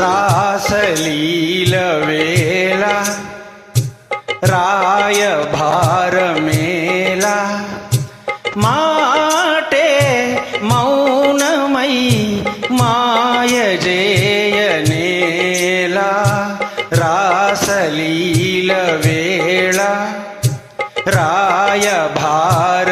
रासलीलवेला रायभारमेला। माटे मौनमयी माय जय रासलीलवेला रायभार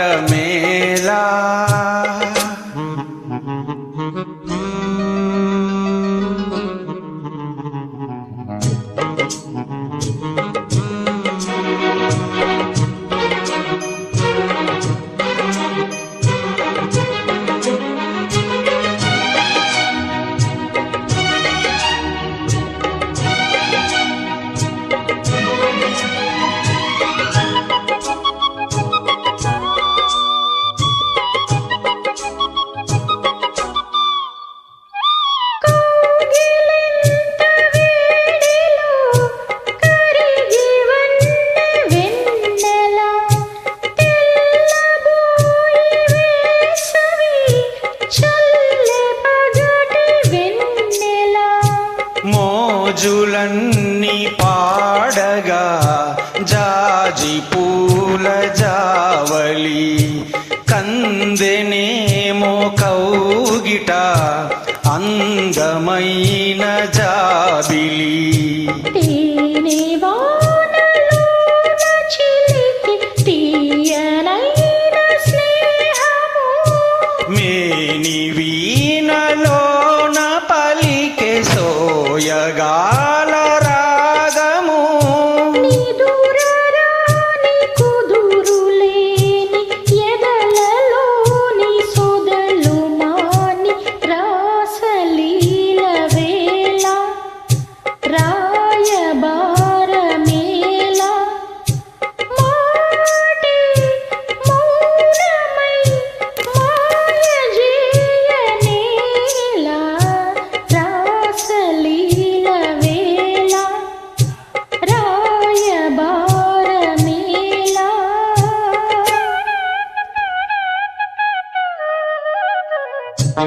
పూల జావలి కందెనేమో కౌగిట అందమైన జాబిలి. మేని వీణలోన పలికే సోయగాల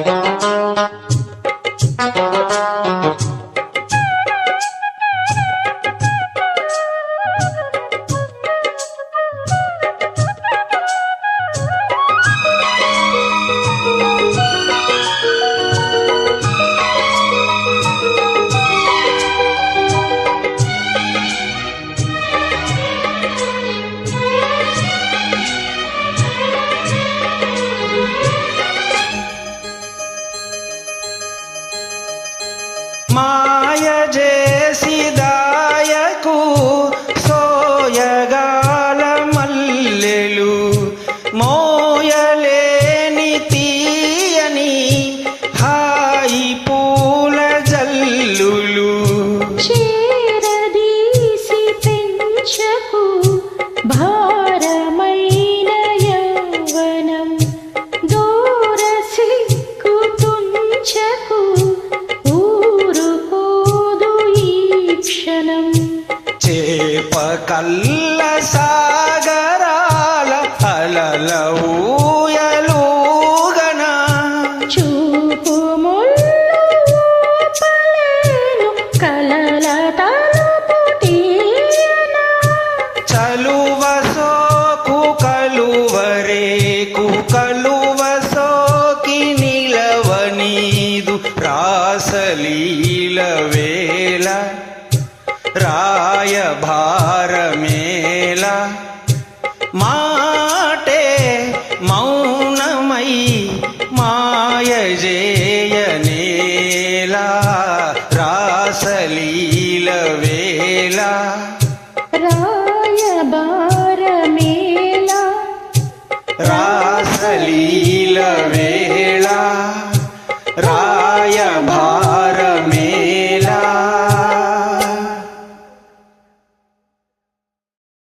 రాయబారమేళ మాయ చేసి దాయకు ఊయలూగనా చూపు కలల తలుపు తీయనా? చలువ సోకు కలువరేకు కలువ సోకి నిలవనీదు రాసలీల వేళ రాయభారమేళ. మాటే రాసలీల వేళ. రాయబారమేళ. రాసలీల వేళ. రాయభార